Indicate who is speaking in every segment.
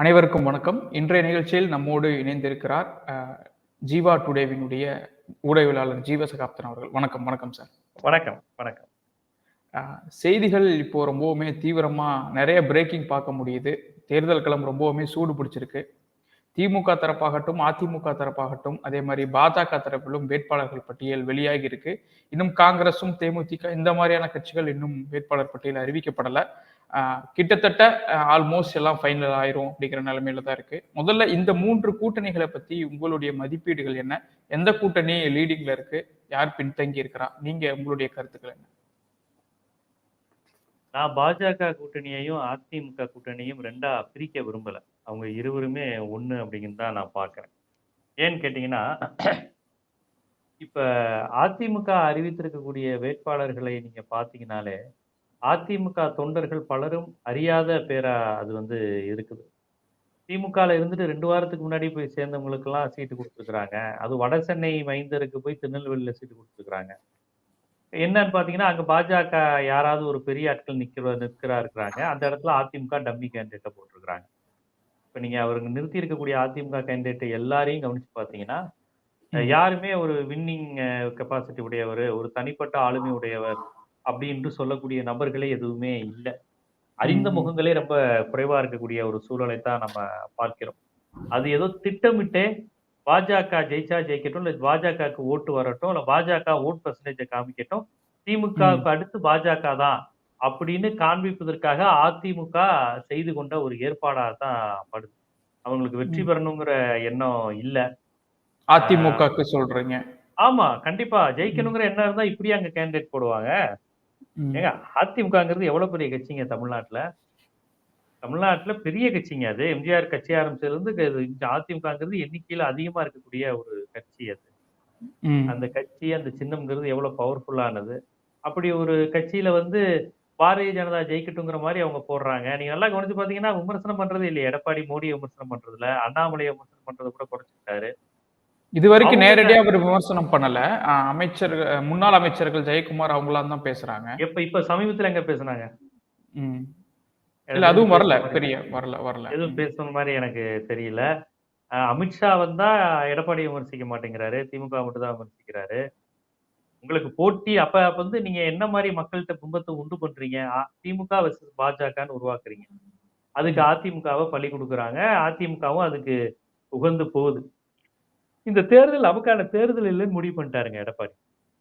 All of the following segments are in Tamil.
Speaker 1: அனைவருக்கும் வணக்கம். இன்றைய நிகழ்ச்சியில் நம்மோடு இணைந்திருக்கிறார் ஜீவா டுடேவினுடைய ஊடகவியலாளர் ஜீவ சகாப்தன் அவர்கள். வணக்கம் வணக்கம் சார்.
Speaker 2: வணக்கம் வணக்கம்.
Speaker 1: செய்திகள் இப்போ ரொம்பவுமே தீவிரமா நிறைய பிரேக்கிங் பார்க்க முடியுது. தேர்தல் களம் ரொம்பவுமே சூடு பிடிச்சிருக்கு. திமுக தரப்பாகட்டும் அதிமுக தரப்பாகட்டும் அதே மாதிரி பாஜக தரப்பிலும் வேட்பாளர்கள் பட்டியல் வெளியாகி இருக்கு. இன்னும் காங்கிரஸும் தேமுதிக இந்த மாதிரியான கட்சிகள் இன்னும் வேட்பாளர் பட்டியல் அறிவிக்கப்படல. கிட்டத்தட்ட ஆல்மோஸ்ட் எல்லாம் ஃபைனல் ஆயிரும் அப்படிங்கிற நிலைமையில தான் இருக்கு. முதல்ல இந்த மூன்று கூட்டணிகளை பத்தி உங்களுடைய மதிப்பீடுகள் என்ன? எந்த கூட்டணி லீடிங்ல இருக்கு? யார் பின்தங்கி இருக்கிறா? நீங்க உங்களுடைய கருத்துக்கள் என்ன?
Speaker 2: நான் பாஜக கூட்டணியையும் அதிமுக கூட்டணியும் ரெண்டா பிரிக்க விரும்பல. அவங்க இருவருமே ஒண்ணு அப்படிங்கிறது தான் நான் பாக்குறேன் ஏன்னு கேட்டீங்கன்னா இப்ப அதிமுக அறிவித்திருக்கக்கூடிய வேட்பாளர்களை நீங்க பாத்தீங்கன்னாலே அதிமுக தொண்டர்கள் பலரும் அறியாத பேரா அது வந்து இருக்குது. திமுகல இருந்துட்டு ரெண்டு வாரத்துக்கு முன்னாடி போய் சேர்ந்தவங்களுக்கெல்லாம் சீட்டு கொடுத்துருக்குறாங்க. அது வட சென்னை மைந்தருக்கு போய் திருநெல்வேலியில சீட்டு கொடுத்துருக்குறாங்க. என்னன்னு பாத்தீங்கன்னா அங்க பாஜக யாராவது ஒரு பெரிய ஆட்கள் நிக்கிற நிற்கிறா இருக்கிறாங்க. அந்த இடத்துல அதிமுக டம்மி கேண்டிடேட்டை போட்டிருக்கிறாங்க. இப்ப நீங்க அவருக்கு நிறுத்தி இருக்கக்கூடிய அதிமுக கேண்டிடேட் எல்லாரையும் கவனிச்சு பாத்தீங்கன்னா
Speaker 1: ம்.
Speaker 2: யாருமே ஒரு வின்னிங் கெப்பாசிட்டி உடையவர் ஒரு தனிப்பட்ட ஆளுமை உடையவர் அப்படின்ட்டு சொல்லக்கூடிய நபர்களே எதுவுமே இல்லை. அறிந்த. முகங்களே ரொம்ப குறைவா இருக்கக்கூடிய ஒரு சூழலை தான் நம்ம பார்க்கிறோம். அது ஏதோ திட்டமிட்டே பாஜக ஜெயிச்சா ஜெயிக்கட்டும் இல்ல பாஜகவுக்கு ஓட்டு வரட்டும் இல்ல பாஜக ஓட் பர்சன்டேஜை காமிக்கட்டும் திமுகவுக்கு அடுத்து பாஜக தான் அப்படின்னு காண்பிப்பதற்காக அதிமுக செய்து கொண்ட ஒரு ஏற்பாடா தான் படுது. அவங்களுக்கு வெற்றி. பெறணுங்கிற எண்ணம் இல்ல.
Speaker 1: அதிமுகக்கு சொல்றீங்க.
Speaker 2: ஆமா கண்டிப்பா. ஜெயிக்கணுங்கிற எண்ணம் இருந்தா இப்படியே அங்க கேண்டிடேட் போடுவாங்க. ஏங்க அதிமுகங்கிறது எவ்வளவு பெரிய கட்சிங்க தமிழ்நாட்டுல? தமிழ்நாட்டுல பெரிய கட்சிங்க அது. எம்ஜிஆர் கட்சி ஆரம்பிச்சதுல இருந்து அதிமுகங்கிறது எண்ணிக்கையில அதிகமா இருக்கக்கூடிய ஒரு கட்சி அது. அந்த கட்சி அந்த சின்னம்ங்கிறது எவ்வளவு பவர்ஃபுல்லானது. அப்படி ஒரு கட்சியில வந்து பாரதிய ஜனதா ஜெயிக்கட்டுங்கிற மாதிரி அவங்க போடுறாங்க. நீங்க நல்லா கவனிச்சு பாத்தீங்கன்னா விமர்சனம் பண்றது இல்லையா. எடப்பாடி மோடியை விமர்சனம் பண்றதுல அண்ணாமலையை விமர்சனம் பண்றதை கூட குறைச்சிட்டாரு
Speaker 1: இது வரைக்கும் நேரடியா அவர் விமர்சனம் பண்ணல. அமைச்சர் முன்னாள் அமைச்சர்கள் ஜெயக்குமார் அவங்களாம் தான் பேசுறாங்க.
Speaker 2: எப்ப இப்ப சமீபத்துல எங்க பேசுனாங்க.
Speaker 1: இல்ல அதுவும் வரல பெரிய வரல வரல.
Speaker 2: எதுவும் பேசுன மாதிரி எனக்கு தெரியல. அமித்ஷா வந்தா எடப்பாடி விமர்சிக்க மாட்டேங்கிறாரு. திமுக மட்டும் தான் விமர்சிக்கிறாரு. உங்களுக்கு போட்டி அப்ப அப்ப வந்து நீங்க என்ன மாதிரி மக்கள்கிட்ட பிம்பத்தை உண்டு பண்றீங்க? திமுக வெர்சஸ் பாஜகன்னு உருவாக்குறீங்க. அதுக்கு அதிமுகவை பள்ளி கொடுக்குறாங்க. அதிமுகவும் அதுக்கு உகந்து போகுது. இந்த தேர்தல் நமக்கான தேர்தல் இல்லைன்னு முடிவு பண்ணிட்டாருங்க எடப்பாடி.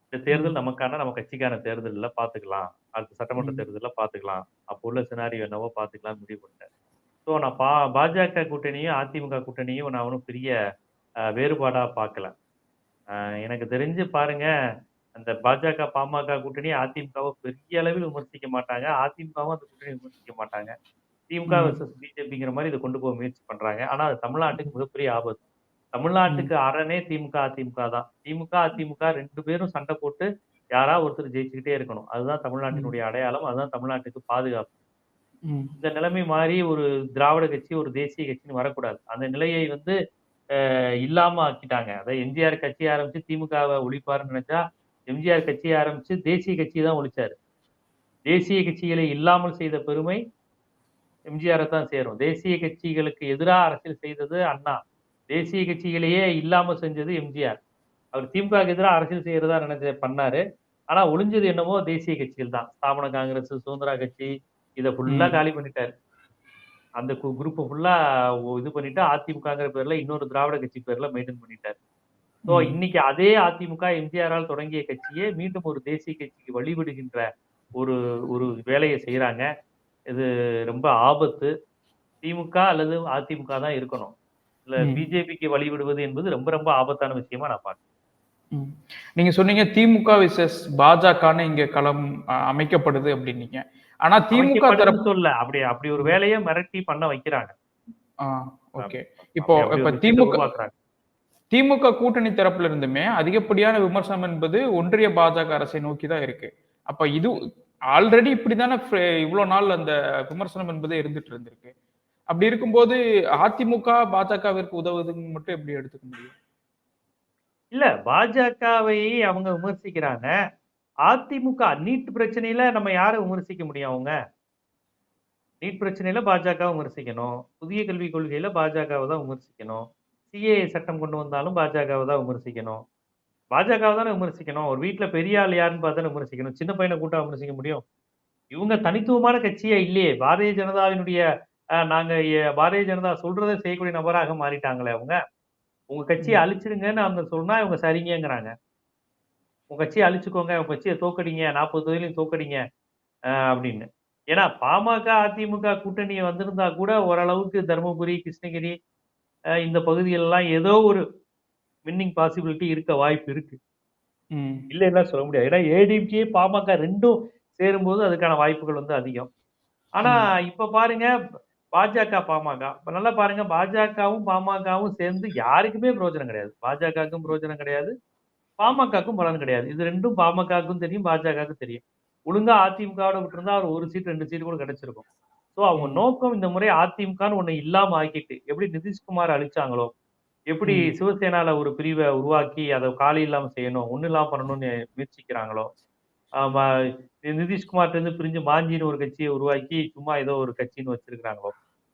Speaker 2: இந்த தேர்தல் நமக்கான நம்ம கட்சிக்கான தேர்தல் இல்ல பாத்துக்கலாம். அடுத்த சட்டமன்ற. தேர்தல்ல பாத்துக்கலாம். அப்போ உள்ள சினாரியோ என்னவோ பாத்துக்கலாம் முடிவு பண்ணிட்டாரு. ஸோ நான் பா பாஜக கூட்டணியும் அதிமுக கூட்டணியும் நான் ஒன்றும் பெரிய அஹ், வேறுபாடா பார்க்கல எனக்கு தெரிஞ்சு பாருங்க அந்த பாஜக பாமக கூட்டணி அதிமுகவை பெரிய அளவில் விமர்சிக்க மாட்டாங்க. அதிமுகவும் அந்த கூட்டணி விமர்சிக்க மாட்டாங்க. திமுக
Speaker 1: ம்.
Speaker 2: வர்சஸ் பிஜேபிங்கிற மாதிரி இதை கொண்டு போக முயற்சி பண்றாங்க. ஆனா அது தமிழ்நாட்டுக்கு மிகப்பெரிய ஆபத்து. தமிழ்நாட்டுக்கு அரணே திமுக அதிமுக தான். திமுக அதிமுக ரெண்டு பேரும் சண்டை போட்டு யாரா ஒருத்தர் ஜெயிச்சுக்கிட்டே இருக்கணும். அதுதான் தமிழ்நாட்டினுடைய அடையாளம். அதுதான் தமிழ்நாட்டுக்கு பாதுகாப்பு. இந்த நிலைமை மாறி ஒரு திராவிட கட்சி ஒரு தேசிய கட்சின்னு வரக்கூடாது. அந்த நிலையை வந்து இல்லாம ஆக்கிட்டாங்க. அதாவது எம்ஜிஆர் கட்சி ஆரம்பிச்சு திமுகவை ஒழிப்பாருன்னு நினைச்சா எம்ஜிஆர் கட்சி ஆரம்பிச்சு தேசிய கட்சி தான் ஒழிச்சாரு. தேசிய கட்சிகளை இல்லாமல் செய்த பெருமை எம்ஜிஆரை தான் சேரும். தேசிய கட்சிகளுக்கு எதிராக அரசியல் செய்தது அண்ணா. தேசிய கட்சிகளையே இல்லாம செஞ்சது எம்ஜிஆர். அவர் திமுகவுக்கு எதிராக அரசியல் செய்யறதா நினைச்ச பண்ணாரு. ஆனா ஒளிஞ்சது என்னமோ தேசிய கட்சிகள் தான். ஸ்தாபன காங்கிரஸ் சுதந்திரா கட்சி இதை ஃபுல்லா. காலி பண்ணிட்டாரு. அந்த குரூப் ஃபுல்லா இது பண்ணிட்டு அதிமுகங்கிற பேர்ல இன்னொரு திராவிட கட்சி பேர்ல மெயின்டைன் பண்ணிட்டாரு. ஸோ. இன்னைக்கு அதே அதிமுக எம்ஜிஆரால் தொடங்கிய கட்சியே மீண்டும் ஒரு தேசிய கட்சிக்கு வழிவிடுகின்ற ஒரு ஒரு வேலையை செய்யறாங்க இது ரொம்ப ஆபத்து. திமுக அல்லது அதிமுக தான் இருக்கணும். இல்ல. பிஜேபிக்கு வழிவிடுவது என்பது ரொம்ப ரொம்ப ஆபத்தான விஷயமா நான் பார்க்கிறேன்.
Speaker 1: ம். நீங்க சொன்னீங்க திமுக விசஸ் பாஜகன்னு இங்க களம் அமைக்கப்படுது அப்படின்னீங்க. ஆனா திமுக தரப்பு
Speaker 2: சொல்ல அப்படி அப்படி ஒரு வேலையை மிரட்டி பண்ண வைக்கிறாங்க.
Speaker 1: ஓகே. இப்போ இப்ப திமுக. திமுக கூட்டணி தரப்புல இருந்துமே அதிகப்படியான விமர்சனம் என்பது ஒன்றிய பாஜக அரசை நோக்கி தான் இருக்கு. அப்ப இது ஆல்ரெடி இப்படிதானே இவ்வளவு நாள் அந்த விமர்சனம் என்பது இருந்துட்டு இருந்திருக்கு. அப்படி இருக்கும்போது அதிமுக பாஜகவிற்கு உதவுதுன்னு மட்டும் எப்படி எடுத்துக்க முடியும்?
Speaker 2: இல்ல பாஜகவை அவங்க விமர்சிக்கிறாங்க. அதிமுக நீட் பிரச்சனையில நம்ம யாரை விமர்சிக்க முடியும் அவங்க? நீட் பிரச்சனையில பாஜக விமர்சிக்கணும். புதிய கல்விக் கொள்கையில பாஜகவை தான் விமர்சிக்கணும். சிஏஏ சட்டம் கொண்டு வந்தாலும் பாஜகவை தான் விமர்சிக்கணும். பாஜகவை தானே விமர்சிக்கணும். ஒரு வீட்டில் பெரிய ஆள் யாருன்னு பார்த்தா விமர்சிக்கணும். சின்ன பையனை கூட்டா விமர்சிக்க முடியும்? இவங்க தனித்துவமான கட்சியே இல்லையே. பாரதிய ஜனதாவினுடைய நாங்க எ- பாரதிய ஜனதா சொல்றதை செய்யக்கூடிய நபராக மாறிட்டாங்களே அவங்க. உங்க கட்சியை அழிச்சிடுங்கன்னு அவங்க சொன்னா இவங்க சரிங்கங்கிறாங்க. உங்க கட்சியை அழிச்சுக்கோங்க உங்க கட்சியை தோக்கடிங்க நாற்பது தொகுதியிலையும் தோக்கடிங்க அப்படின்னு. ஏன்னா பாமக அதிமுக கூட்டணி வந்திருந்தா கூட ஓரளவுக்கு தருமபுரி கிருஷ்ணகிரி இந்த பகுதிகளெல்லாம் ஏதோ ஒரு வின்னிங் பாசிபிலிட்டி இருக்க வாய்ப்பு இருக்கு.
Speaker 1: ம்.
Speaker 2: இல்லைன்னா சொல்ல முடியாது. ஏன்னா ஏடிஎம்கே பாமக ரெண்டும் சேரும்போது அதுக்கான வாய்ப்புகள் வந்து அதிகம். ஆனா இப்ப பாருங்க பாஜக பாமக. இப்ப நல்லா பாருங்க பாஜகவும் பாமகவும் சேர்ந்து யாருக்குமே பிரயோஜனம் கிடையாது. பாஜகவுக்கும் பிரயோஜனம் கிடையாது. பாமகவுக்கும் பலன் கிடையாது. இது ரெண்டும் பாமகவுக்கும் தெரியும் பாஜகவுக்கும் தெரியும். ஒழுங்கா அதிமுகவோட விட்டுருந்தா ஒரு ஒரு சீட் ரெண்டு சீட் கூட கிடைச்சிருக்கும். சோ அவங்க. நோக்கம் இந்த முறை அதிமுகன்னு ஒண்ணு இல்லாம ஆக்கிட்டு எப்படி நிதிஷ்குமார் அழிச்சாங்களோ எப்படி. சிவசேனால ஒரு பிரிவை உருவாக்கி அதை காலி இல்லாம செய்யணும் ஒண்ணு இல்லாம பண்ணணும்னு முயற்சிக்கிறாங்களோ ஆமா, நிதிஷ்குமார்ட்ட இருந்து பிரிஞ்சு மாஞ்சின்னு ஒரு கட்சியை உருவாக்கி சும்மா ஏதோ ஒரு கட்சின்னு வச்சிருக்காங்களோ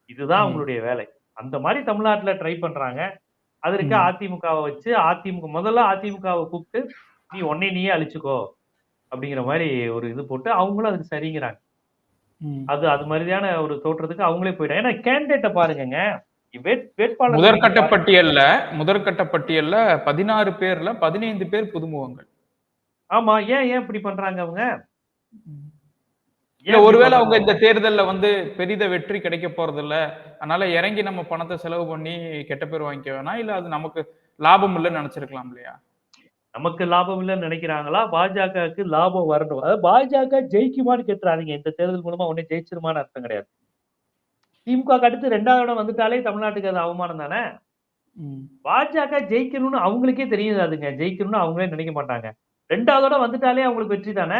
Speaker 2: இதுதான். அவங்களுடைய வேலை. அந்த மாதிரி தமிழ்நாட்டுல ட்ரை பண்றாங்க. அதற்கு
Speaker 1: ம்.
Speaker 2: அதிமுகவை வச்சு அதிமுக முதல்ல அதிமுகவை கூப்பிட்டு நீ உன்னை நீயே அழிச்சுக்கோ. அப்படிங்கிற மாதிரி ஒரு இது போட்டு அவங்களும் அதுக்கு சரிங்கிறாங்க. அது அது மாதிரியான ஒரு தோற்றத்துக்கு அவங்களே போயிட்டாங்க. ஏன்னா கேண்டிடேட்டை பாருங்கங்க. வேட்- வேட்பாளர்
Speaker 1: முதற்கட்ட பட்டியல்ல முதற்கட்ட பட்டியல்ல பதினாறு பேர்ல பதினைந்து பேர் புதுமுகங்கள்.
Speaker 2: ஆமா. ஏன் ஏன் இப்படி பண்றாங்க அவங்க?
Speaker 1: இல்ல ஒருவேளை அவங்க? இந்த தேர்தல்ல வந்து பெரித வெற்றி கிடைக்க போறது இல்ல அதனால இறங்கி நம்ம பணத்தை செலவு பண்ணி கெட்ட பேர் வாங்கிக்க வேணாம் இல்ல அது நமக்கு லாபம் இல்லைன்னு நினைச்சிருக்கலாம் இல்லையா?
Speaker 2: நமக்கு லாபம் இல்லைன்னு நினைக்கிறாங்களா? பாஜகவுக்கு லாபம் வரணும். அதாவது பாஜக ஜெயிக்குமான்னு கேட்டுறாதீங்க. இந்த தேர்தல் மூலமா உடனே ஜெயிச்சிருமான்னு அர்த்தம் கிடையாது. திமுக அடுத்து ரெண்டாவது இடம் வந்துட்டாலே தமிழ்நாட்டுக்கு அது அவமானம் தானே. பாஜக ஜெயிக்கணும்னு அவங்களுக்கே தெரியுது அதுங்க. ஜெயிக்கணும்னு அவங்களே நினைக்க மாட்டாங்க. ரெண்டாவது இடம் வந்துட்டாலே அவங்களுக்கு வெற்றி தானே?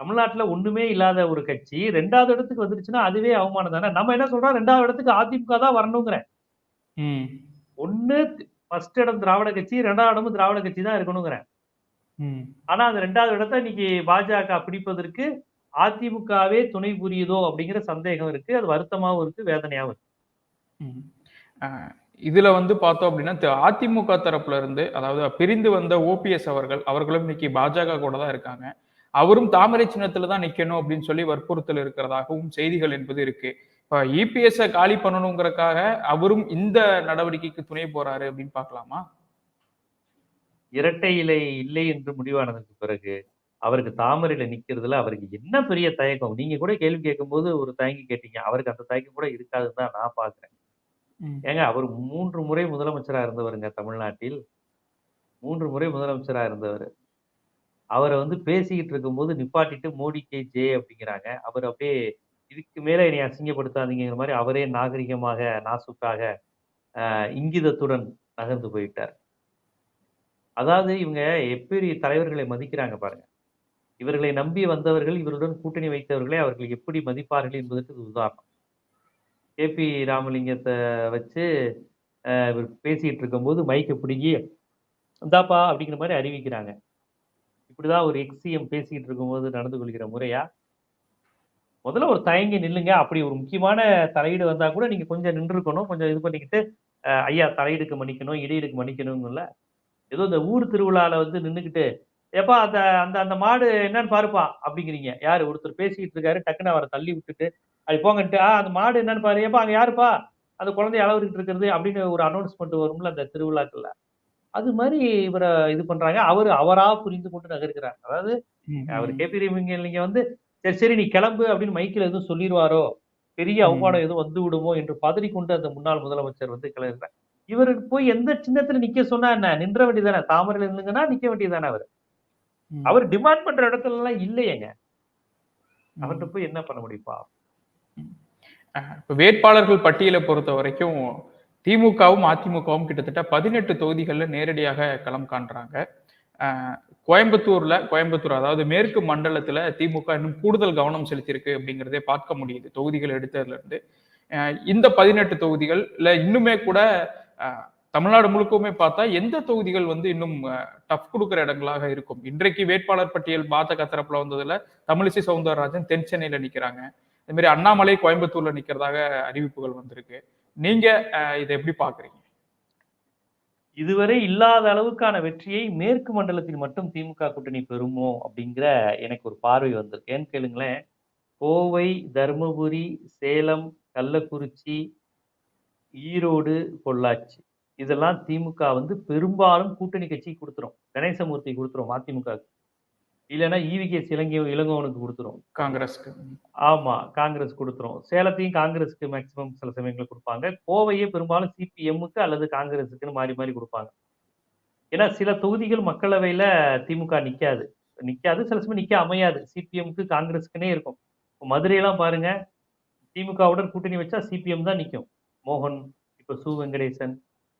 Speaker 2: தமிழ்நாட்டுல ஒண்ணுமே இல்லாத ஒரு கட்சி ரெண்டாவது இடத்துக்கு வந்துருச்சுன்னா அதுவே அவமானம் தானே? நம்ம என்ன சொல்றோம்? ரெண்டாவது இடத்துக்கு அதிமுக தான் வரணுங்கிறேன். ஒண்ணு ஃபர்ஸ்ட் இடம் திராவிட கட்சி ரெண்டாவது இடமும் திராவிட கட்சி தான் இருக்கணுங்கிறேன். ஆனா அந்த ரெண்டாவது இடத்தை இன்னைக்கு பாஜக பிடிப்பதற்கு அதிமுகவே துணை புரியுதோ அப்படிங்கிற சந்தேகம் இருக்கு. அது வருத்தமாவும் இருக்கு வேதனையாவும் இருக்கு.
Speaker 1: இதுல வந்து பார்த்தோம் அப்படின்னா அதிமுக தரப்புல இருந்து அதாவது பிரிந்து வந்த ஓபிஎஸ் அவர்கள் அவர்களும் இன்னைக்கு பாஜக கூட தான் இருக்காங்க. அவரும் தாமரை சின்னத்துல தான் நிக்கணும் அப்படின்னு சொல்லி வற்புறுத்தல் இருக்கிறதாகவும் செய்திகள் என்பது இருக்கு. இப்ப இபிஎஸ் காலி பண்ணணுங்கிறதுக்காக அவரும் இந்த நடவடிக்கைக்கு துணை போறாரு அப்படின்னு பார்க்கலாமா?
Speaker 2: இரட்டை இலை இல்லை என்று முடிவானதற்கு பிறகு அவருக்கு தாமரையில நிக்கிறதுல அவருக்கு என்ன பெரிய தயக்கம்? நீங்க கூட கேள்வி கேட்கும்போது ஒரு தயங்கி கேட்டீங்க. அவருக்கு அந்த தயக்கம் கூட இருக்காதுன்னு தான் நான் பாக்குறேன். ஏங்க அவர் மூன்று முறை முதலமைச்சரா இருந்தவருங்க தமிழ்நாட்டில். மூன்று முறை முதலமைச்சரா இருந்தவர். அவரை வந்து பேசிக்கிட்டு இருக்கும்போது நிப்பாட்டிட்டு மோடிக்கே ஜே அப்படிங்கிறாங்க. அவர் அப்படியே இதுக்கு மேல என்னை அசிங்கப்படுத்தாதீங்கிற மாதிரி அவரே நாகரிகமாக நாசுக்காக இங்கிதத்துடன் நகர்ந்து போயிட்டார். அதாவது இவங்க எப்படி தலைவர்களை மதிக்கிறாங்க பாருங்க. இவர்களை நம்பி வந்தவர்கள் இவருடன் கூட்டணி வைத்தவர்களை அவர்கள் எப்படி மதிப்பார்கள் என்பதற்கு இது உதாரணம். கே பி ராமலிங்கத்தை வச்சு இவர் பேசிக்கிட்டு இருக்கும்போது மைக்கை பிடுங்கி இந்தாப்பா அப்படிங்கிற மாதிரி அறிவிக்கிறாங்க. இப்படிதான் ஒரு எக்ஸிஎம் பேசிக்கிட்டு இருக்கும்போது நடந்து கொள்கிற முறையா? முதல்ல ஒரு தயங்கி நில்லுங்க. அப்படி ஒரு முக்கியமான தலையீடு வந்தா கூட நீங்க கொஞ்சம் நின்றுக்கணும் கொஞ்சம் இது பண்ணிக்கிட்டு ஐயா தலையீடுக்கு மன்னிக்கணும் இடையீடுக்கு மன்னிக்கணும்ல. ஏதோ இந்த ஊர் திருவிழால வந்து நின்றுக்கிட்டு எப்பா அந்த அந்த அந்த மாடு என்னன்னு பாருப்பா அப்படிங்கிறீங்க. யாரு? ஒருத்தர் பேசிக்கிட்டு இருக்காரு. டக்குன்னு அவரை தள்ளி விட்டுட்டு அது போங்கன்ட்டு ஆ அந்த மாடு என்னன்னு பாரு. ஏப்பா அங்க யாருப்பா? அந்த குழந்தைய அளவுக்கிட்டு இருக்கிறது அப்படின்னு ஒரு அனௌன்ஸ்மெண்ட் வரும்ல அந்த திருவிழாக்கள்ல. அது மாதிரி இவரை இது பண்றாங்க. அவர் அவரா புரிந்து கொண்டு நகர்கிறார் அதாவது. அவர் கேபி நீங்க வந்து சரி சரி நீ கிளம்பு அப்படின்னு மைக்கில் எதுவும் சொல்லிடுவாரோ? பெரிய. அவமானம் எதுவும் வந்து விடுமோ? என்று பதறிக்கொண்டு அந்த முன்னாள் முதலமைச்சர் வந்து கிளம்புறார். இவருக்கு போய் எந்த சின்னத்துல நிக்க சொன்னா என்ன? நின்ற வேண்டியதானே தாமரையில இருந்துங்கன்னா நிக்க வேண்டியதானே அவர். அவர் டிமாண்ட் பண்ற இடத்துல எல்லாம் இல்லையேங்க. அவர்கிட்ட போய் என்ன பண்ண
Speaker 1: இப்ப வேட்பாளர்கள் பட்டியலை பொறுத்த வரைக்கும் திமுகவும் அதிமுகவும் கிட்டத்தட்ட பதினெட்டு தொகுதிகளில் நேரடியாக களம் காண்றாங்க. கோயம்புத்தூர்ல கோயம்புத்தூர் அதாவது மேற்கு மண்டலத்துல திமுக இன்னும் கூடுதல் கவனம் செலுத்தியிருக்கு அப்படிங்கிறதே பார்க்க முடியுது தொகுதிகள் எடுத்ததுல இருந்து. இந்த பதினெட்டு தொகுதிகள்ல இன்னுமே கூட தமிழ்நாடு முழுக்கவுமே பார்த்தா எந்த தொகுதிகள் வந்து இன்னும் டஃப் கொடுக்குற இடங்களாக இருக்கும்? இன்றைக்கு வேட்பாளர் பட்டியல் பாஜக தரப்புல வந்ததுல தமிழிசை சவுந்தரராஜன் தென் சென்னையில நிக்கிறாங்க. இந்த மாதிரி அண்ணாமலை கோயம்புத்தூர்ல நிக்கிறதாக அறிவிப்புகள் வந்திருக்கு. நீங்க இதை எப்படி பாக்குறீங்க
Speaker 2: இதுவரை இல்லாத அளவுக்கான வெற்றியை மேற்கு மண்டலத்தில் மட்டும் திமுக கூட்டணி பெறுமோ அப்படிங்கிற எனக்கு ஒரு பார்வை வந்திருக்கு. ஏன்னு கேளுங்களேன் கோவை தருமபுரி சேலம் கள்ளக்குறிச்சி ஈரோடு பொள்ளாச்சி. இதெல்லாம் திமுக வந்து பெரும்பாலும் கூட்டணி கட்சி கொடுத்துரும். கணேசமூர்த்தி கொடுத்துரும் அதிமுக இல்லைன்னா ஈவிகே இலங்கை இளங்கோவனுக்கு கொடுத்துரும்.
Speaker 1: காங்கிரஸ்க்கு.
Speaker 2: ஆமா காங்கிரஸ் கொடுத்துரும். சேலத்தையும் காங்கிரஸுக்கு மேக்சிமம் சில சமயங்கள் கொடுப்பாங்க. கோவையே பெரும்பாலும் சிபிஎம்முக்கு அல்லது காங்கிரஸுக்குன்னு மாறி மாறி கொடுப்பாங்க. ஏன்னா சில தொகுதிகள் மக்களவையில திமுக நிக்காது. நிக்காது சில சமயம் நிக்க அமையாது. சிபிஎம்க்கு காங்கிரஸுக்குனே இருக்கும். மதுரையெல்லாம் பாருங்க. திமுகவுடன் கூட்டணி வச்சா சிபிஎம் தான் நிக்கும். மோகன் இப்ப சு. வெங்கடேசன்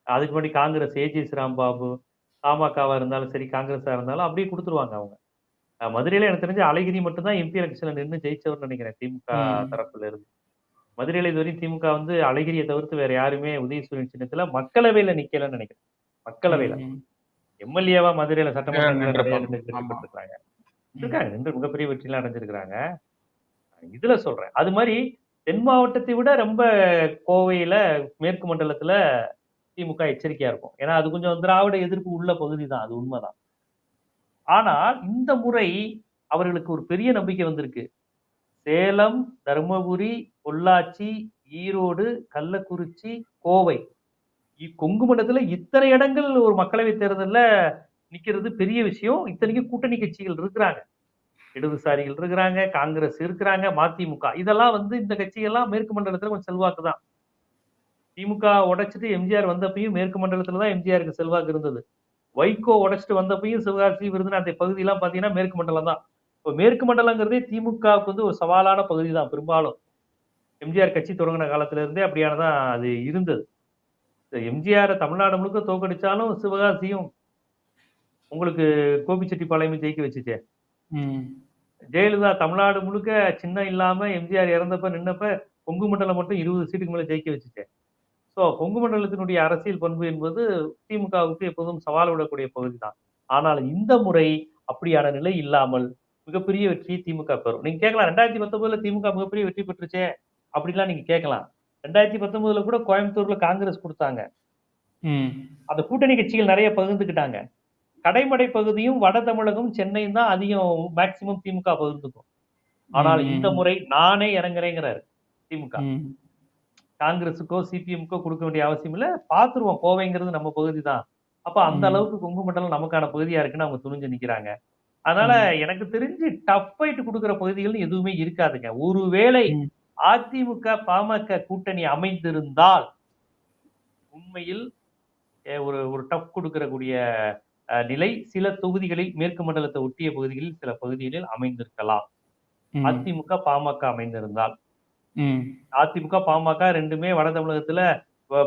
Speaker 2: அதுக்கு முன்னாடி காங்கிரஸ் ஏஜி ராம்பாபு பாமகவா இருந்தாலும் சரி காங்கிரஸா இருந்தாலும் அப்படியே கொடுத்துருவாங்க அவங்க. மதுரையில எனக்கு தெரிஞ்ச அழகிரி மட்டும்தான் எம்பி எலெக்ஷன்ல நின்று ஜெயிச்சவர்னு நினைக்கிறேன். திமுக. தரப்புல இருந்து. மதுரையில இதுவரையும் திமுக வந்து அழகிரியை தவிர்த்து வேற யாருமே உதயசூரியன் சின்னத்துல மக்களவையில நிக்கலன்னு நினைக்கிறேன். மக்களவையில. எம்எல்ஏவா மதுரையில சட்டமன்ற இருக்காங்க. நின்று மிகப்பெரிய வெற்றிலாம் அடைஞ்சிருக்கிறாங்க. இதுல சொல்றேன். அது மாதிரி தென் மாவட்டத்தை விட ரொம்ப கோவையில மேற்கு மண்டலத்துல திமுக எச்சரிக்கையா இருக்கும். ஏன்னா அது கொஞ்சம் திராவிட எதிர்ப்பு உள்ள பகுதி தான் அது உண்மைதான். ஆனால் இந்த முறை அவர்களுக்கு ஒரு பெரிய நம்பிக்கை வந்திருக்கு. சேலம் தருமபுரி பொள்ளாச்சி ஈரோடு கள்ளக்குறிச்சி கோவை. கொங்கு மண்டலத்துல இத்தனை இடங்கள் ஒரு மக்களவை தேர்தலில் நிக்கிறது பெரிய விஷயம். இத்தனைக்கும் கூட்டணி கட்சிகள் இருக்கிறாங்க. இடதுசாரிகள் இருக்கிறாங்க காங்கிரஸ் இருக்கிறாங்க மதிமுக. இதெல்லாம் வந்து இந்த கட்சிகள்லாம் மேற்கு மண்டலத்துல கொஞ்சம் செல்வாக்கு தான். திமுக உடைச்சிட்டு எம்ஜிஆர் வந்தப்பையும் மேற்கு மண்டலத்துல தான் எம்ஜிஆருக்கு செல்வாக்கு இருந்தது. வைகோ உடைச்சிட்டு வந்தப்பையும் சிவகாசி விருதுநகர் பகுதி எல்லாம் பாத்தீங்கன்னா மேற்கு மண்டலம் தான். இப்போ மேற்கு மண்டலங்கிறதே திமுகவுக்கு வந்து ஒரு சவாலான பகுதி தான் பெரும்பாலும். எம்ஜிஆர் கட்சி தொடங்கின காலத்துல இருந்தே அப்படியானதான் அது இருந்தது. எம்ஜிஆர் தமிழ்நாடு முழுக்க தோக்கடிச்சாலும் சிவகாசியும் உங்களுக்கு கோபிச்செட்டிப்பாளையமும் ஜெயிக்க வச்சுச்சே. ஜெயலலிதா தமிழ்நாடு முழுக்க சின்ன இல்லாம எம்ஜிஆர் இறந்தப்ப நின்னப்ப கொங்கு மண்டலம் மட்டும் இருபது சீட்டுக்கு மேல ஜெயிக்க வச்சுச்சு. ஸோ கொங்கு மண்டலத்தினுடைய அரசியல் பண்பு என்பது திமுகவுக்கு எப்போதும் சவால் விடக்கூடிய பகுதி தான் ஆனால் இந்த முறை அப்படியான நிலை இல்லாமல் மிகப்பெரிய வெற்றியை திமுக பெறும். நீங்க கேட்கலாம் ரெண்டாயிரத்தி பத்தொன்பதுல திமுக மிகப்பெரிய வெற்றி பெற்றுச்சே அப்படிலாம் நீங்க கேட்கலாம். ரெண்டாயிரத்தி பத்தொன்பதுல கூட கோயம்புத்தூர்ல காங்கிரஸ் கொடுத்தாங்க. அந்த கூட்டணி கட்சிகள் நிறைய பகிர்ந்துக்கிட்டாங்க. கடைமடை பகுதியும் வட தமிழகம் சென்னையும் தான் அதிகம் மேக்சிமம் திமுக பகிர்ந்துக்கும். ஆனால். இந்த முறை நானே இறங்குறேங்கிறாரு திமுக. காங்கிரஸுக்கோ சிபிஎம்க்கோ கொடுக்க வேண்டிய அவசியம் இல்ல பாத்துருவோம் கோவைங்கிறது நம்ம பகுதி தான் அப்ப அந்த. அளவுக்கு கொங்கு மண்டலம் நமக்கான பகுதியா இருக்குன்னு அவங்க துணிஞ்சு நிக்கிறாங்க அதனால எனக்கு தெரிஞ்சு டஃப் ஃபைட் கொடுக்குற பகுதிகள் எதுவுமே இருக்காதுங்க ஒருவேளை. அதிமுக பாமக கூட்டணி அமைந்திருந்தால் உண்மையில் ஒரு ஒரு டஃப் கொடுக்கறக்கூடிய நிலை சில தொகுதிகளில் மேற்கு மண்டலத்தை ஒட்டிய பகுதிகளில் சில பகுதிகளில் அமைந்திருக்கலாம். அதிமுக பாமக அமைந்திருந்தால். அதிமுக பாமக ரெண்டுமே வட தமிழகத்துல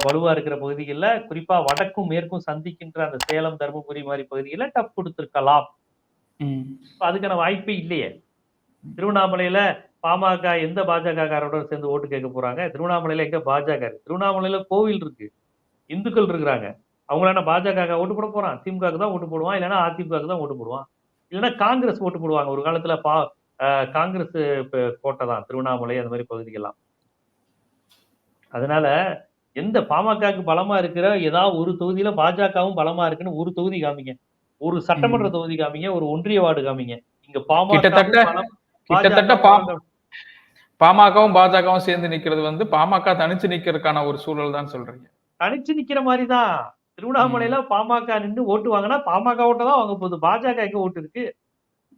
Speaker 2: வலுவா இருக்கிற பகுதிகளில் குறிப்பா வடக்கும் மேற்கும் சந்திக்கின்ற அந்த சேலம் தருமபுரி மாதிரி பகுதிகளை டஃப் கொடுத்திருக்கலாம். அதுக்கான வாய்ப்பே இல்லையே. திருவண்ணாமலையில பாமக எந்த பாஜக காரோட சேர்ந்து ஓட்டு கேட்க போறாங்க? திருவண்ணாமலையில எங்க பாஜக இருக்கு? திருவண்ணாமலையில கோவில் இருக்கு. இந்துக்கள் இருக்கிறாங்க. அவங்களான பாஜக ஓட்டு போட போறான். திமுக தான் ஓட்டு போடுவான். இல்லைன்னா அதிமுக தான் ஓட்டு போடுவான். இல்லைன்னா காங்கிரஸ் ஓட்டு போடுவாங்க. ஒரு காலத்துல பா காங்கிரஸ் கோட்டை தான் திருவண்ணாமலை அந்த மாதிரி பகுதிகள்லாம். அதனால எந்த பாமகவுக்கு பலமா இருக்கிற ஏதாவது ஒரு தொகுதியில பாஜகவும் பலமா இருக்குன்னு ஒரு தொகுதி காமிங்க. ஒரு சட்டமன்ற தொகுதி காமிங்க ஒரு ஒன்றிய வார்டு காமிங்க. இங்க பாமக.
Speaker 1: பாமகவும் பாஜகவும் சேர்ந்து நிக்கிறது வந்து பாமக தனிச்சு நிக்கிறதுக்கான ஒரு சூழல் தான் சொல்றீங்க.
Speaker 2: தனிச்சு நிக்கிற மாதிரி தான் திருவண்ணாமலையில பாமக நின்று ஓட்டு வாங்கினா பாமக ஓட்டு தான் வாங்க போகுது. பாஜக எங்க ஓட்டு இருக்கு.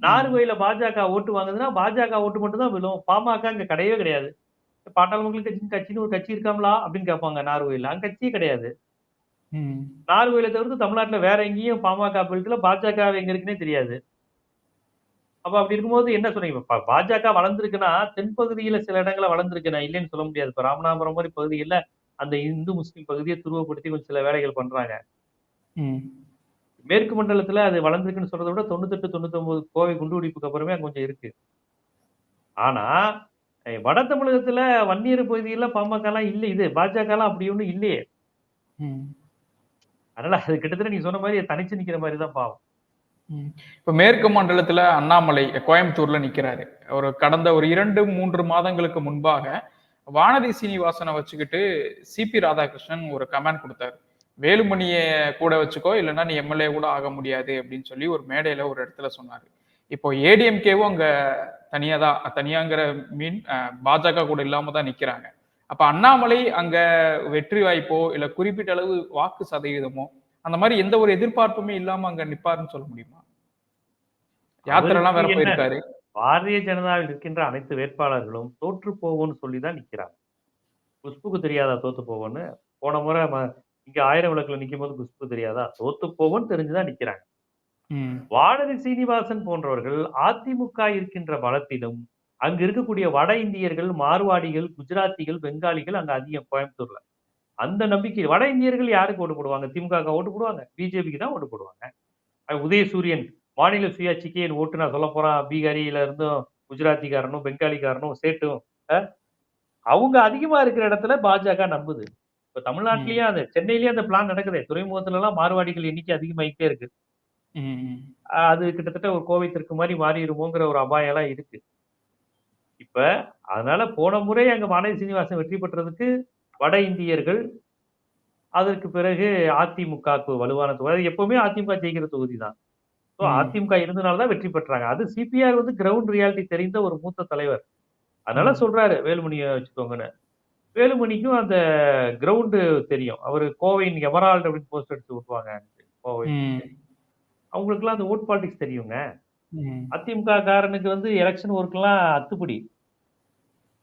Speaker 2: நார்வேல பாஜக ஓட்டு வாங்குதுன்னா பாஜக ஓட்டு மட்டும் தான் விழும். பாமக அங்க கிடையவே கிடையாது. பாட்டாளி மக்கள் கட்சி கட்சின்னு ஒரு கட்சி இருக்காங்களா அப்படின்னு கேட்பாங்க நார்வேல. அங்க கட்சியே கிடையாது. நார்வேல தவிர்த்து தமிழ்நாட்டுல வேற எங்கேயும் பாமக பெல்ட்ல பாஜக எங்க இருக்குன்னே தெரியாது. அப்ப அப்படி இருக்கும்போது என்ன பா- பாஜக வளர்ந்துருக்குன்னா தென்பகுதியில சில இடங்கள வளர்ந்துருக்கு. நான் இல்லைன்னு சொல்ல முடியாது. இப்ப ராமநாதபுரம் மாதிரி பகுதியில அந்த இந்து முஸ்லிம் பகுதியை துருவப்படுத்தி கொஞ்சம் சில வேலைகள் பண்றாங்க. மேற்கு மண்டலத்துல அது வளர்ந்துருக்குன்னு சொல்றதை விட தொண்ணூத்தெட்டு தொண்ணூத்தொன்பது கோவை குண்டுவெடிப்புக்கு அப்புறமே அங்க கொஞ்சம் இருக்கு. ஆனா வட தமிழகத்துல வன்னியர் பகுதியில பாமக எல்லாம் இல்லை இது பாஜக எல்லாம் அப்படி ஒண்ணும் இல்லையே. அதனால அது கிட்டத்தட்ட நீங்க சொன்ன மாதிரி தனிச்சு நிக்கிற மாதிரி தான் பாவம்.
Speaker 1: இப்ப மேற்கு மண்டலத்துல அண்ணாமலை கோயம்புத்தூர்ல நிக்கிறாரு. ஒரு கடந்த ஒரு இரண்டு மூன்று மாதங்களுக்கு முன்பாக வானதி சீனிவாசனை வச்சுக்கிட்டு சிபி ராதாகிருஷ்ணன் ஒரு கமெண்ட் கொடுத்தாரு. வேலுமணியை கூட வச்சுக்கோ இல்லைன்னா நீ எம்எல்ஏ கூட ஆக முடியாது அப்படின்னு சொல்லி ஒரு மேடையில ஒரு இடத்துல சொன்னாரு. இப்போ ஏடிஎம்கேவும் அங்க தனியா தான் தனியாங்கிற மீன் பாஜக கூட இல்லாம தான் நிக்கிறாங்க. அப்ப அண்ணாமலை அங்க வெற்றி வாய்ப்போ இல்ல குறிப்பிட்ட அளவு வாக்கு சதவீதமோ அந்த மாதிரி எந்த ஒரு எதிர்பார்ப்புமே இல்லாம அங்க நிப்பாருன்னு சொல்ல முடியுமா? யாத்திரை எல்லாம் வேற? போயிருக்காரு.
Speaker 2: பாரதிய ஜனதாவில் இருக்கின்ற அனைத்து வேட்பாளர்களும் தோற்று போவோம்னு சொல்லி தான் நிக்கிறாங்க. குஷ்புக்கு தெரியாதா தோத்து போவோன்னு போன முறை இங்க ஆயிரம் விளக்குல நிக்கும் போது குஷ்பு தெரியாதா? தோத்து போவோன்னு தெரிஞ்சுதான் நிக்கிறாங்க. வானதி சீனிவாசன் போன்றவர்கள் அதிமுக இருக்கின்ற பலத்திலும் அங்க இருக்கக்கூடிய வட இந்தியர்கள் மார்வாடிகள் குஜராத்திகள் பெங்காலிகள் அங்க அதிகம் கோயம்புத்தூர்ல. அந்த நம்பிக்கை வட இந்தியர்கள் யாருக்கு ஓட்டு போடுவாங்க? திமுக ஓட்டு போடுவாங்க. பிஜேபிக்கு தான் ஓட்டு போடுவாங்க. உதயசூரியன் மாநில சுயாட்சிக்கு என் ஓட்டு நான் சொல்ல போறான். பீகாரியில இருந்தும் குஜராத்திக்காரனும் பெங்காலிக்காரனும் சேட்டும் அவங்க அதிகமா இருக்கிற இடத்துல பாஜக நம்புது. இப்ப தமிழ்நாட்டிலயும் அது சென்னையிலயும் அந்த பிளான் நடக்குது. துறைமுகத்துல எல்லாம் மார்வாடிகள் எண்ணிக்கை அதிகமாயிட்டே இருக்கு. அது கிட்டத்தட்ட ஒரு கோவை தெற்கு மாதிரி மாறிடுமோங்கிற ஒரு அபாயம் எல்லாம் இருக்கு. இப்ப அதனால போன முறை அங்க மாணவி சீனிவாசன் வெற்றி பெற்றதுக்கு வட இந்தியர்கள் அதற்கு பிறகு அதிமுகவுக்கு வலுவான தொகுதி. எப்பவுமே அதிமுக ஜெயிக்கிற தொகுதி தான் ஸோ. அதிமுக இருந்தனால தான் வெற்றி பெற்றாங்க. அது சிபிஆர் வந்து கிரவுண்ட் ரியாலிட்டி தெரிந்த ஒரு மூத்த தலைவர். அதனால. சொல்றாரு வேலுமணியை வச்சுக்கோங்கன்னு. வேலுமணிக்கும் அந்த கிரவுண்டு தெரியும். அவரு கோவையின் எமரால்டு அப்படின்னு போஸ்ட் எடுத்து விட்டுவாங்க கோவை. அவங்களுக்குலாம் அந்த ஓட் பாலிடிக்ஸ் தெரியுங்க. அதிமுக காரனுக்கு வந்து எலெக்ஷன் ஒர்க்லாம் அத்துப்படி.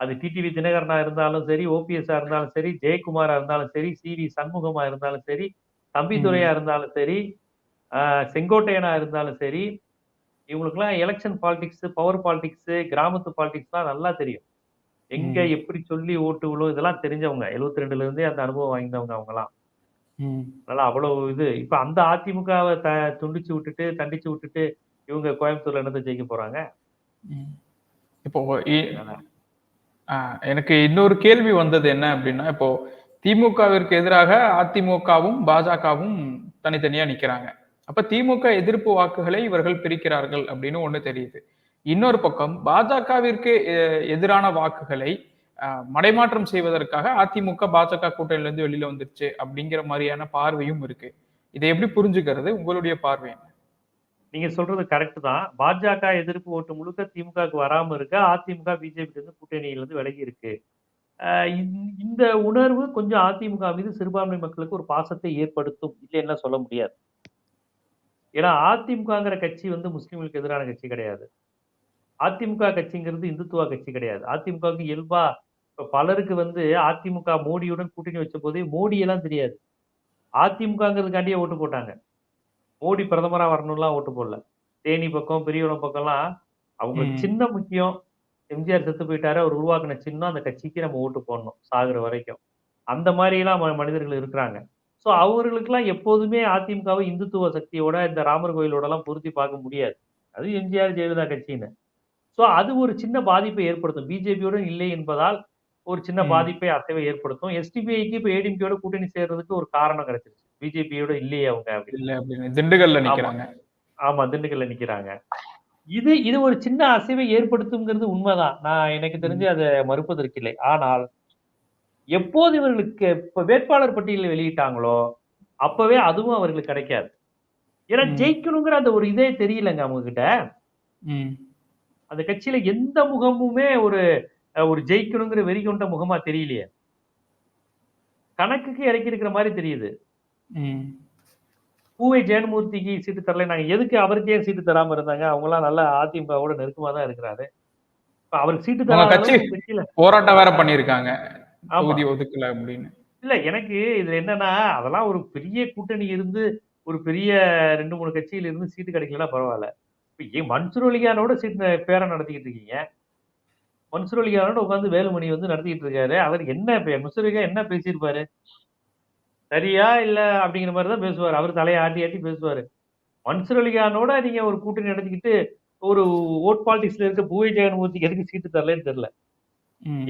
Speaker 2: அது டிடிவி தினகரனா இருந்தாலும் சரி ஓபிஎஸ்ஆ இருந்தாலும் சரி ஜெயக்குமாரா இருந்தாலும் சரி சி வி சண்முகமா இருந்தாலும் சரி தம்பிதுரையா இருந்தாலும் சரி செங்கோட்டையனா இருந்தாலும் சரி இவங்களுக்குலாம் எலெக்ஷன் பாலிடிக்ஸ் பவர் பாலிடிக்ஸ் கிராமத்து பாலிடிக்ஸ்லாம் நல்லா தெரியும். எங்க. எப்படி சொல்லி ஓட்டு விழும் இதெல்லாம் தெரிஞ்சவங்க. 72 ரெண்டுல இருந்தே அந்த அனுபவம் வாய்ந்தவங்க அவங்கலாம்.
Speaker 1: ம்.
Speaker 2: அதனால அவ்வளவு இது. இப்ப அந்த அதிமுகவை த துண்டிச்சு விட்டுட்டு தண்டிச்சு விட்டுட்டு இவங்க கோயம்புத்தூர்ல என்னத்தை ஜெயிக்க போறாங்க?
Speaker 1: ம். இப்போ எனக்கு இன்னொரு கேள்வி வந்தது என்ன அப்படின்னா இப்போ திமுகவிற்கு எதிராக அதிமுகவும் பாஜகவும் தனித்தனியா நிக்கிறாங்க. அப்ப திமுக எதிர்ப்பு வாக்குகளை இவர்கள் பிரிக்கிறார்கள் அப்படின்னு ஒண்ணு தெரியுது. இன்னொரு பக்கம் பாஜகவிற்கு எதிரான வாக்குகளை மடைமாற்றம் செய்வதற்காக அதிமுக பாஜக கூட்டணியிலிருந்து வெளியில வந்துருச்சு அப்படிங்கிற மாதிரியான பார்வையும் இருக்கு. இதை எப்படி புரிஞ்சுக்கிறது? உங்களுடைய பார்வை
Speaker 2: நீங்க சொல்றது கரெக்ட் தான். பாஜக எதிர்ப்பு ஓட்டு முழுக்க திமுகவுக்கு வராம இருக்க அதிமுக பிஜேபி இருந்து கூட்டணியில இருந்து விலகி இருக்கு. ஆஹ் இந்த- உணர்வு கொஞ்சம் அதிமுக மீது சிறுபான்மை மக்களுக்கு ஒரு பாசத்தை ஏற்படுத்தும். இல்லைன்னா சொல்ல முடியாது. ஏன்னா அதிமுகங்கிற கட்சி வந்து முஸ்லிம்களுக்கு எதிரான கட்சி கிடையாது. அதிமுக கட்சிங்கிறது இந்துத்துவா கட்சி கிடையாது. அதிமுகவுக்கு இயல்பா இப்ப பலருக்கு வந்து அதிமுக மோடியுடன் கூட்டணி வச்ச போதே மோடி எல்லாம் தெரியாது. அதிமுகங்கிறதுக்காண்டியே ஓட்டு போட்டாங்க. மோடி பிரதமரா வரணும்லாம் ஓட்டு போடல. தேனி பக்கம் பெரியவளம் பக்கம்லாம் அவங்க. சின்ன முக்கியம். எம்ஜிஆர் செத்து போயிட்டாரு அவர் உருவாக்குன சின்னம் அந்த கட்சிக்கு நம்ம ஓட்டு போடணும் சாகுற வரைக்கும். அந்த மாதிரி எல்லாம் மனிதர்கள் இருக்கிறாங்க. ஸோ அவர்களுக்கெல்லாம் எப்போதுமே அதிமுகவை இந்துத்துவ சக்தியோட இந்த ராமர் கோயிலோட எல்லாம் பொருத்தி பார்க்க முடியாது. அது எம்ஜிஆர் ஜெயலலிதா கட்சின்னு. ஸோ அது ஒரு சின்ன பாதிப்பை ஏற்படுத்தும். பிஜேபியுடன் இல்லை என்பதால் ஒரு சின்ன. பாதிப்பை அசைவை ஏற்படுத்தும். எஸ்டிபிஐக்கு இப்போ ஏடிஎம்கேயோட கூட்டணி சேர்றதுக்கு ஒரு காரணம் கிடைச்சிருச்சு. பிஜேபியோட இல்லையே அவங்க
Speaker 1: திண்டுக்கல்ல நிக்கிறாங்க.
Speaker 2: ஆமா திண்டுக்கல்ல நிக்கிறாங்க. இது இது ஒரு சின்ன அசைவை ஏற்படுத்துங்கிறது உண்மைதான். நான் எனக்கு தெரிஞ்சு அதை மறுப்பதற்கு இல்லை ஆனால் எப்போது இவர்களுக்கு இப்ப வேட்பாளர் பட்டியலில் வெளியிட்டாங்களோ அப்பவே அதுவும் அவர்களுக்கு கிடைக்காது. ஏன்னா. ஜெயிக்கணுங்கிற அந்த ஒரு இதே தெரியலங்க அவங்க கிட்ட. அந்த கட்சியில எந்த முகமுமே ஒரு ஒரு ஜெயிக்கணுங்கிற வெறி கொண்ட முகமா தெரியலையே. கணக்குக்கு இறக்கி இருக்கிற மாதிரி தெரியுது. பூவை ஜெயன்மூர்த்திக்கு சீட்டு தரல. நாங்க எதுக்கு அவருக்கே சீட்டு தராம இருந்தாங்க? அவங்க எல்லாம் நல்லா அதிமுகவோட நெருக்கமா தான் இருக்கிறாரு. அவருக்கு சீட்டு கட்சியில
Speaker 1: போராட்டம் வேற பண்ணிருக்காங்க ஒதுக்கல அப்படின்னு.
Speaker 2: இல்ல எனக்கு இதுல என்னன்னா அதெல்லாம் ஒரு பெரிய கூட்டணி இருந்து ஒரு பெரிய ரெண்டு மூணு கட்சியில இருந்து சீட்டு கிடைக்கலன்னா பரவாயில்ல. இப்ப ஏன் மன்சூர் அலிகானோட சீட்டு பேரம் நடத்திக்கிட்டு இருக்கீங்க. மன்சூர் அலிகானோட உட்காந்து வேலுமணி வந்து நடத்திக்கிட்டு இருக்காரு. அவர் என்ன மன்சூர் அலிகான் என்ன பேசியிருப்பாரு? சரியா இல்ல அப்படிங்கிற மாதிரி தான் பேசுவார். அவர் தலையை ஆட்டி ஆட்டி பேசுவாரு. மன்சூர் அலிகானோட நீங்க ஒரு கூட்டணி நடத்திக்கிட்டு ஒரு ஓட் பாலிடிக்ஸ்ல இருக்க பூவை ஜெகன்மூர்த்திக்கு எதுக்கு சீட்டு தரலன்னு.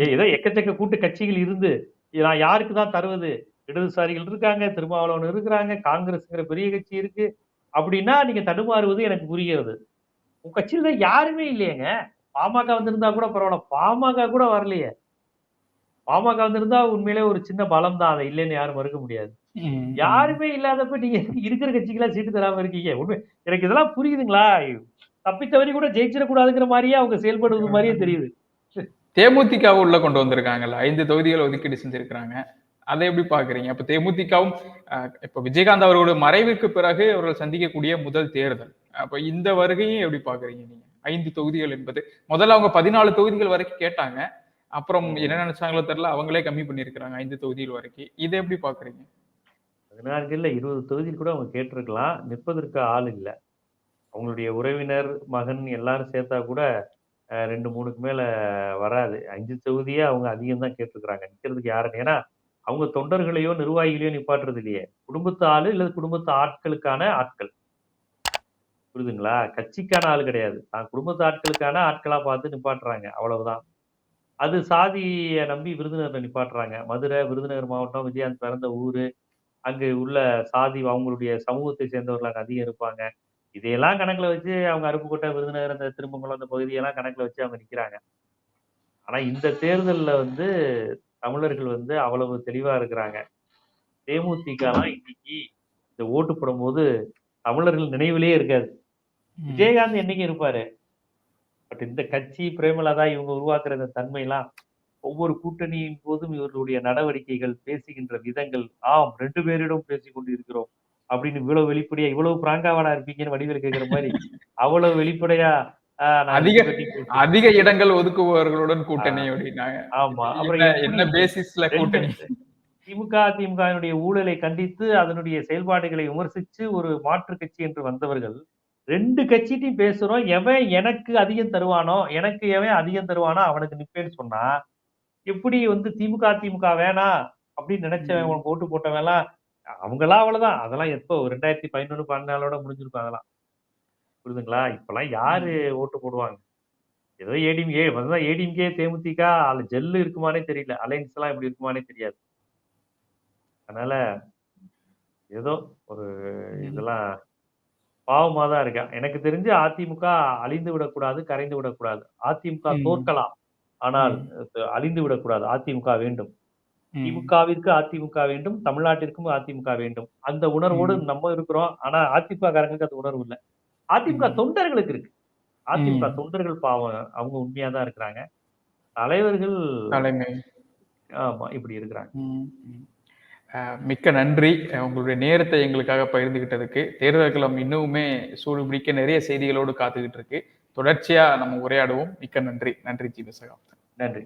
Speaker 2: ஏ- ஏதோ எக்கச்சக்க கூட்டு கட்சிகள் இருந்து நான் யாருக்கு தான் தருவது? இடதுசாரிகள் இருக்காங்க திருமாவளவன் இருக்கிறாங்க காங்கிரஸ்ங்கிற பெரிய கட்சி இருக்கு. அப்படின்னா நீங்க தடுமாறுவது எனக்கு புரிகிறது. உங்க கட்சியில தான் யாருமே இல்லையேங்க. பாமக வந்திருந்தா கூட பரவாயில்ல. பாமக கூட வரலையே. பாமக வந்திருந்தா உண்மையிலே ஒரு சின்ன பலம் தான் அதை இல்லைன்னு யாரும் மறுக்க முடியாது. யாருமே இல்லாதப்ப நீங்க இருக்கிற கட்சிக்கெல்லாம் சீட்டு தராம இருக்கீங்க. உண்மை. எனக்கு இதெல்லாம் புரியுதுங்களா? தப்பித்தவரி கூட ஜெயிச்சிடக்கூடாதுங்கிற மாதிரியே அவங்க செயல்படுவது மாதிரியே தெரியுது.
Speaker 1: தேமுதிக உள்ள கொண்டு வந்திருக்காங்கல்ல. ஐந்து தொகுதிகள் ஒதுக்கீடு செஞ்சிருக்கிறாங்க. அதை எப்படி பாக்குறீங்க அப்ப தேமுதிகவும் இப்ப விஜயகாந்த் அவர்களுடைய மறைவிற்கு பிறகு அவர்கள் சந்திக்கக்கூடிய முதல் தேர்தல். அப்ப இந்த வருகையும் எப்படி பாக்குறீங்க நீங்க? ஐந்து தொகுதிகள் என்பது முதல்ல அவங்க பதினாலு தொகுதிகள் வரைக்கும் கேட்டாங்க. அப்புறம் என்ன நினைச்சாங்களோ தெரியல அவங்களே கம்மி பண்ணியிருக்கிறாங்க ஐந்து தொகுதிகள் வரைக்கும். இதை எப்படி பாக்குறீங்க
Speaker 2: பதினான்குல இருபது தொகுதியில் கூட அவங்க கேட்டிருக்கலாம். நிற்பதற்கு ஆள் இல்லை. அவங்களுடைய உறவினர் மகன் எல்லாரும் சேர்த்தா கூட ரெண்டு மூணுக்கு மேல வராது. அஞ்சு தொகுதியே அவங்க அதிகம் தான் கேட்டிருக்கிறாங்க. நிற்கிறதுக்கு யாருன்னு? ஏன்னா அவங்க தொண்டர்களையோ நிர்வாகிகளையோ நிப்பாட்டுறது இல்லையே குடும்பத்து ஆளு இல்லது குடும்பத்து ஆட்களுக்கான ஆட்கள். புரியுதுங்களா? கட்சிக்கான ஆள் கிடையாது. தான் குடும்பத்து ஆட்களுக்கான ஆட்களா பார்த்து நிப்பாட்டுறாங்க. அவ்வளவுதான். அது சாதியை நம்பி விருதுநகரை நிப்பாட்டுறாங்க. மதுரை விருதுநகர் மாவட்டம் விஜயகாந்த் பிறந்த ஊரு. அங்கு உள்ள சாதி அவங்களுடைய சமூகத்தை சேர்ந்தவர்கள் அங்கே அதிகம் இருப்பாங்க. இதையெல்லாம் கணக்கில் வச்சு அவங்க அருப்புக்கோட்டை விருதுநகர் அந்த திருமங்கலம் அந்த பகுதியெல்லாம் கணக்குல வச்சு அவங்க நிற்கிறாங்க ஆனா இந்த தேர்தல்ல வந்து தமிழர்கள் வந்து அவ்வளவு தெளிவா இருக்கிறாங்க. தேமுதிகலாம் இன்னைக்கு இந்த ஓட்டு போடும்போது தமிழர்கள் நினைவிலே இருக்காது. விஜயகாந்த் என்னைக்கு இருப்பாரு? பட் இந்த கட்சி பிரேமலதா இவங்க உருவாக்குற இந்த தன்மையெல்லாம் ஒவ்வொரு கூட்டணியின் போதும் இவர்களுடைய நடவடிக்கைகள் பேசுகின்ற விதங்கள் ஆம் ரெண்டு பேரிடம் பேசிக் கொண்டு இருக்கிறோம் அப்படின்னு இவ்வளவு வெளிப்படையா இவ்வளவு பிராங்காவாடா இருப்பீங்கன்னு வடிவேல் கேட்கிற மாதிரி அவ்வளவு வெளிப்படையா
Speaker 1: அதிக-. அதிக இடங்கள் ஒதுக்குபவர்களுடன் கூட்டணி அப்படின்னாங்க
Speaker 2: ஆமா அப்புறம்
Speaker 1: என்ன- பேசிஸ்ல கூட்டணி?
Speaker 2: திமுக அதிமுகவினுடைய ஊழலை கண்டித்து அதனுடைய செயல்பாடுகளை விமர்சிச்சு ஒரு மாற்று கட்சி என்று வந்தவர்கள் ரெண்டு கட்சிட்டையும் பேசுறோம். எவன் எனக்கு அதிகம் தருவானோ எனக்கு எவன் அதிகம் தருவானோ அவனுக்கு நிப்பேன்னு சொன்னா எப்படி வந்து திமுக அதிமுக வேணாம் அப்படின்னு நினைச்சவன் ஓட்டு போட்டவன் எல்லாம் அவங்களாம் அவ்வளவுதான். அதெல்லாம் எப்போ? ரெண்டாயிரத்தி பதினொன்னு பதினாலோட முடிஞ்சிருக்கும் அதெல்லாம். புரியுதுங்களா? இப்பெல்லாம் யாரு ஓட்டு போடுவாங்க? ஏதோ ஏடிஎம்கே அதுதான் ஏடிஎம்கே தேமுதிக அதுல ஜெல்லு இருக்குமானே தெரியல. அலைன்ஸ் எல்லாம் எப்படி இருக்குமானே தெரியாது. அதனால ஏதோ ஒரு இதெல்லாம் பாவமா தான் இருக்கா? எனக்கு தெரிஞ்சு அதிமுக அழிந்து விடக்கூடாது கரைந்து விடக்கூடாது. அதிமுக. தோற்கலாம். ஆனால் அழிந்து விடக்கூடாது. அதிமுக வேண்டும். திமுகவிற்கு அதிமுக வேண்டும். தமிழ்நாட்டிற்கும் அதிமுக வேண்டும். அந்த உணர்வோடு. நம்ம இருக்கிறோம். ஆனா அதிமுக காரங்களுக்கு அந்த உணர்வு இல்ல. அதிமுக. தொண்டர்களுக்கு இருக்கு. அதிமுக. தொண்டர்கள் பாவம் அவங்க உண்மையா தான் இருக்கிறாங்க. தலைவர்கள் ஆமா இப்படி இருக்கிறாங்க.
Speaker 1: மிக்க நன்றி. உங்களுடைய நேரத்தை எங்களுக்காக பகிர்ந்துகிட்டதுக்கு. தேர்தல் களம் இன்னுமே சூடு பிடிக்க நிறைய செய்திகளோடு காத்துக்கிட்டு இருக்கு. தொடர்ச்சியா நம்ம உரையாடுவோம். மிக்க நன்றி. நன்றி ஜீவசகாப்தன்
Speaker 2: நன்றி.